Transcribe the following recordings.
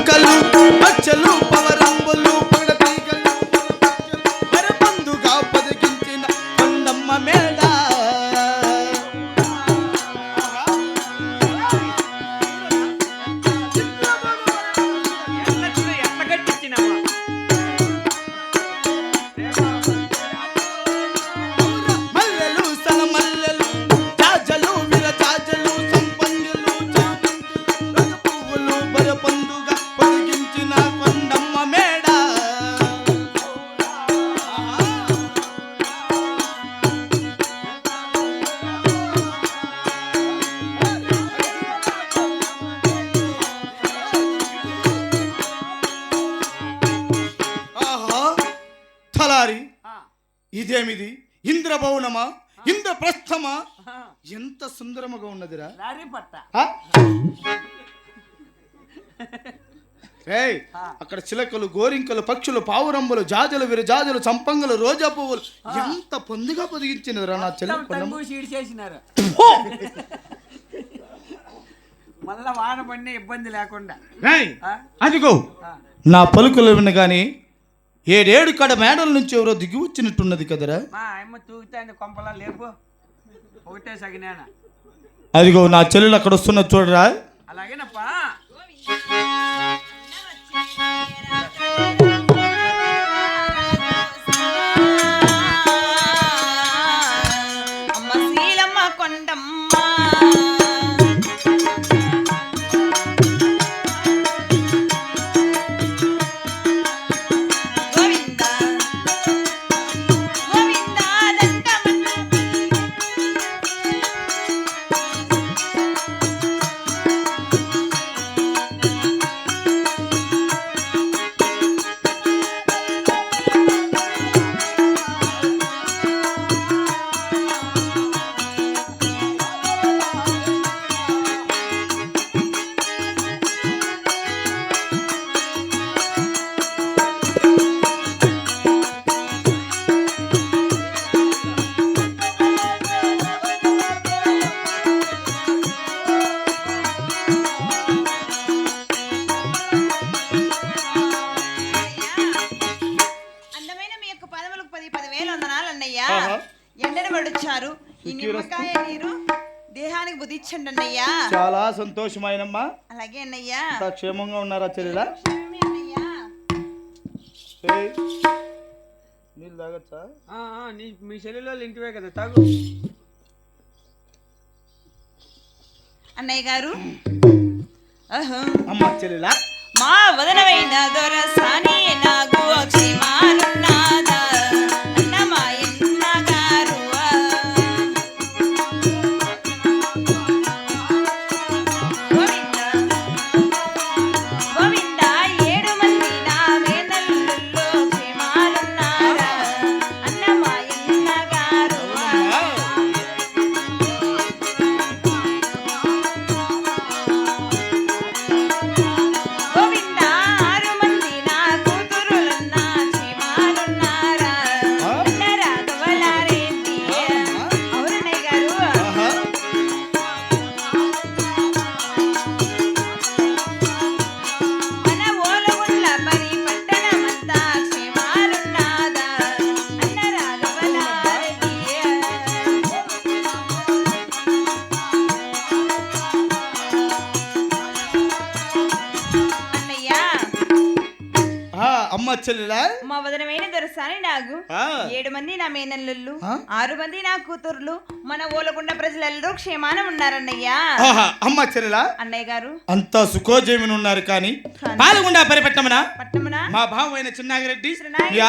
చుక్కలు పచ్చలు పవరంబులు ఇదేమిది? ఇంద్రభవనమా? ఇంద్రప్రస్థమా? ఆ, ఎంత సుందరముగా ఉన్నదిరా? ఏయ్. అక్కడ చిలకలు గోరింకలు పక్షులు పావురంబులు జాజులు విరజాజులు చంపంగులు రోజా పువ్వులు. ఎంత పొందిగా పొదిగించినదిరా నా చేసినారు. మళ్ళా వాన పడిన ఇబ్బంది లేకుండా. అదిగో. నా పలుకులు వినగాని ఏడేడు కడ మేడల నుంచి ఎవరో దిగి వచ్చినట్టున్నది కదరా? మా అమ్మ తూగుతాంది కొంపలా లేపు. ఒకటే సగినాన. అదిగో నా చెల్లెలు అక్కడ వస్తున్న చూడరా. అలాగేనప్పా. వందనాలు అన్నయ్యా ఆహా. ఎండను పడుచారు ఈ నిమ్మకాయ నీరు దేహానికి బుద్ధిచ్చండి అన్నయ్యా చాలా సంతోషమైనమ్మా. అలాగే అన్నయ్యా. క్షేమంగా ఉన్నారా చెల్లెలా? నీళ్ళు తాగచ్చా? ఆ, ఆ, నీ మీ చెల్లెలో ఇంటివే కదా తాగు. అన్నయ్య గారు. అమ్మ చెల్లెలా. మా వదనమైన దొరసాని నాకు చెల్లెలా మా వదనమైన దొరసాని నాగు. ఏడు మంది నా మేనల్లుళ్ళు? ఆరు మంది నా కూతుర్లు మన ఓలగుండ ప్రజలెల్లరూ క్షేమానం ఉన్నారన్నయ్యా. అమ్మ చెల్లెలా? అన్నయ్య గారు. అంతా సుఖోజయమని ఉన్నారు కానీ పాల్గొండా పరిపెట్టమనా పట్టణమున మా భావమైన చిన్నాగిరెడ్డి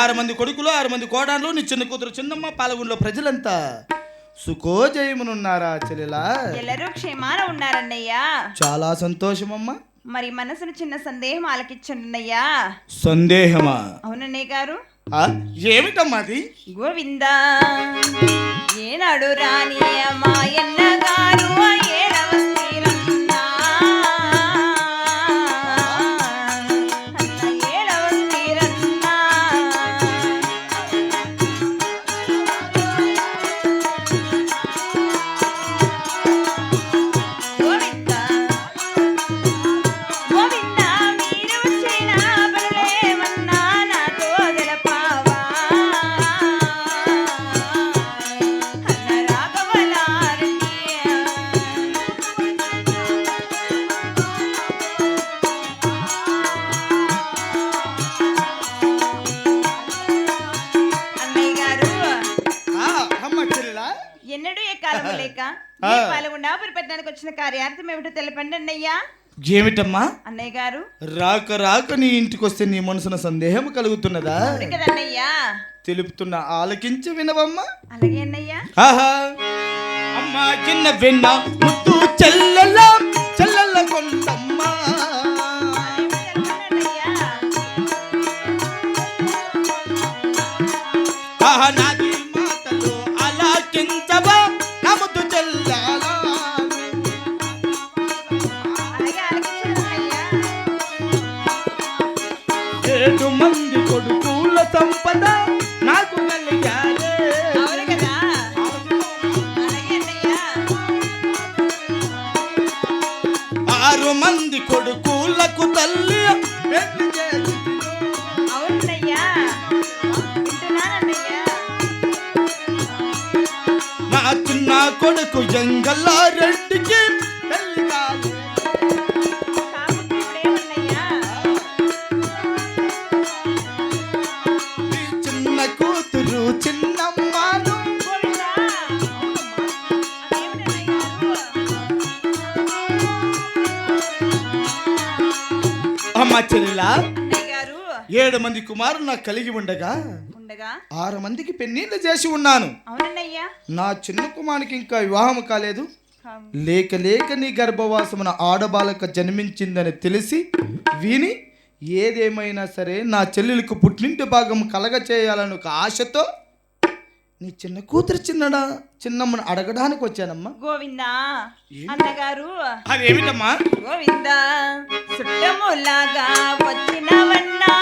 ఆరు మంది కొడుకులు ఆరు మంది కోడాన్లు నీ చిన్న కూతురు చిన్నమ్మ పాల్గొండలో ప్రజలంతా సుఖోజయమునున్నారా చెల్లెలా? ఎల్లరూ క్షేమాన ఉన్నారన్నయ్యా. చాలా సంతోషమమ్మా. మరి మనసును చిన్న సందేహం ఆలకించండి అన్నయ్యా సందేహమా? అవునన్నయ్య గారు. ఆ, ఏమిటమ్మా అది? గోవింద ఏనాడు రాని మాయన్న పెట్టడానికి వచ్చిన కార్యార్థం ఏమిటో తెలపండి అన్నయ్య. ఏమిటమ్మా? అన్నయ్య గారు. రాక రాక నీ ఇంటికి వస్తే నీ మనసున సందేహం కలుగుతున్నదా? కదన్నయ్య తెలుపుతున్న ఆలకించి వినవమ్మా. అలాగే అన్నయ్య. ఆహా. అమ్మా చిన్న విన్న ముత్తు చెల్లెల చెల్లెల కొంటమ్మా ఆహా ఆరు మంది కొడుకులకు తల్లి పెళ్ళి చేసి అవునన్నయ్యా వింటున్నానన్నయ్య నా చిన్న కొడుకు జంగల్లా రెడ్డికి ఏడు మంది కుమారులు నాకు కలిగి ఉండగా ఉండగా ఆరు మందికి పెన్నీళ్ళు చేసి ఉన్నాను. నా చిన్న కుమారునికి ఇంకా వివాహం కాలేదు. లేక లేక నీ గర్భవాసమున ఆడబాలక జన్మించిందని తెలిసి విని ఏదేమైనా సరే నా చెల్లెలకు పుట్టింటి భాగం కలగ చేయాలని ఒక ఆశతో నీ చిన్న కూతురు చిన్నడా? చిన్నమ్మను అడగడానికి వచ్చానమ్మా. గోవిందా అన్నగారు. అదేమిటమ్మా? గోవిందా చుట్టములాగా వచ్చినవన్నా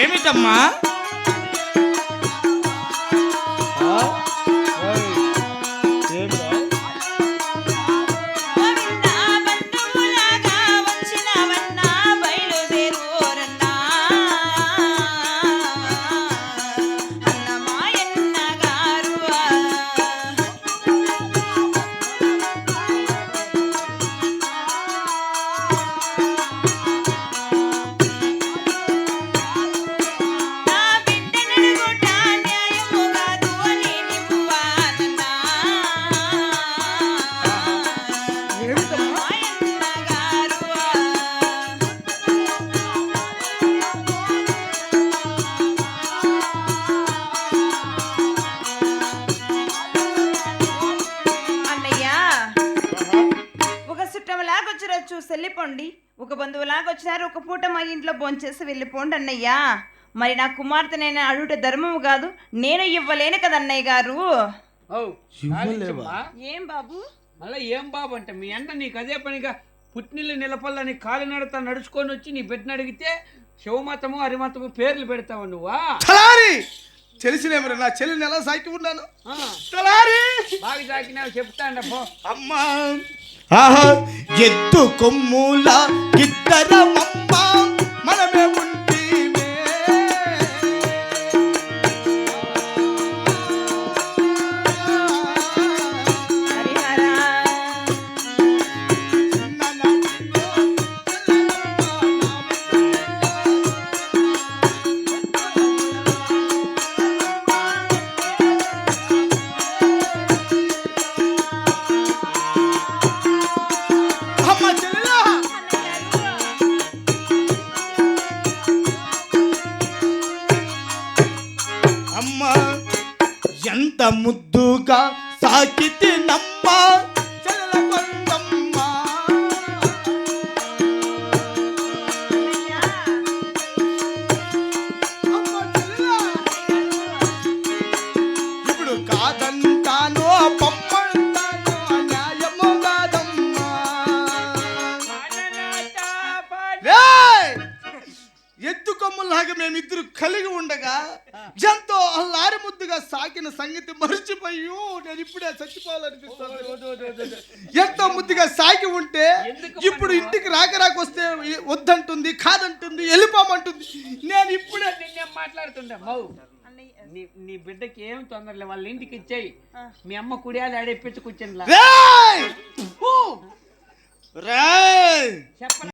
ఏమిటమ్మా? వచ్చినారు ఒక పూట మా ఇంట్లో భోంచేసి వెళ్ళిపోండి అన్నయ్య. మరి నా కుమార్తె నేను అడుగుట ధర్మము కాదు నేను ఇవ్వలేను కదా అన్నయ్య గారు. ఏం బాబు? మళ్ళా ఏం బాబు అంటే మీ అన్న నీకు అదే పనిగా పుట్టినిల్లు నిలపల్లని కాలి నడత నడుచుకొని వచ్చి నీ బిడ్డను అడిగితే శివమతము హరిమతము పేర్లు పెడతావు నువ్వా? తెలిసినేమరా నా చెల్లిని ఎలా సాకి ఉన్నాను. తలారి! బాగా సాకినావు చెప్తాండపో అమ్మా! ఆహా ఎద్దు కొమ్ముల మనమే ఎంత ముద్దుగా సాకితి నమ్మ సంగతి మర్చిపోయి నేను ఇప్పుడే చచ్చిపోవాలనిపిస్తుంది. ఎంతో ముద్దుగా సాగి ఉంటే ఇప్పుడు ఇంటికి రాక రాక వస్తే వద్దంటుంది కాదంటుంది వెళ్ళిపోమంటుంది. నేను ఇప్పుడే నిన్నే మాట్లాడుతుండే మౌ. నీ నీ బిడ్డకి ఏం తొందరలే వాళ్ళ ఇంటికి ఇచ్చేయి. మీ అమ్మ కుడియాలు ఆడేపించి కూర్చొని రేయ్! ఊ! రేయ్! చెప్ప